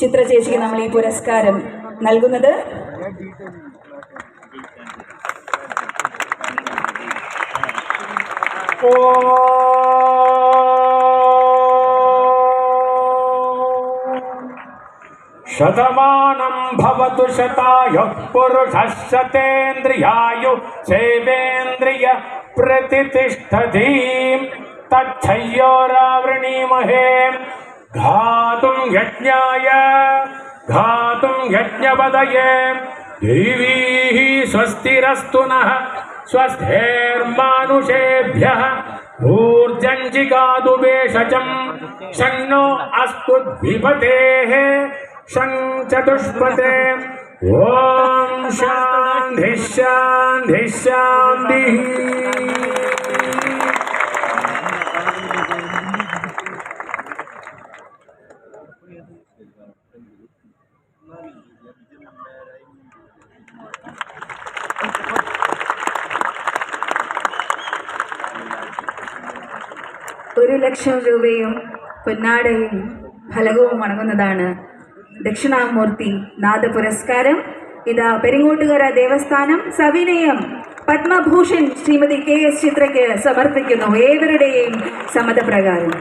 ചിത്ര ചേച്ചിക്ക് നമ്മൾ ഈ പുരസ്കാരം നൽകുന്നത് शतमानं भवतु शतायुः पुरुषः शतेन्द्रियायु सेवेन्द्रिय प्रतितिष्ठतीं तच्छय्योरावृणीमहे यज्ञाय देवीः स्वस्तिरस्तु नः स्वस्तेर्मानुषेभ्यः ऊर्जं जिगातु भेषजं शन्नो अस्तु द्विपतेः शं चतुष्पते ॐ शान्तिः शान्तिः शान्तिः। ഒരു ലക്ഷം രൂപയും പൊന്നാടയും ഫലകവും അടങ്ങുന്നതാണ് ദക്ഷിണാമൂർത്തി നാദ പുരസ്കാരം. ഇതാ പെരിങ്ങോട്ടുകര ദേവസ്ഥാനം സവിനയം. പത്മഭൂഷൺ ശ്രീമതി കെ എസ് ചിത്രയ്ക്ക് സമർപ്പിക്കുന്നു ഏവരുടെയും സമ്മതപ്രകാരം.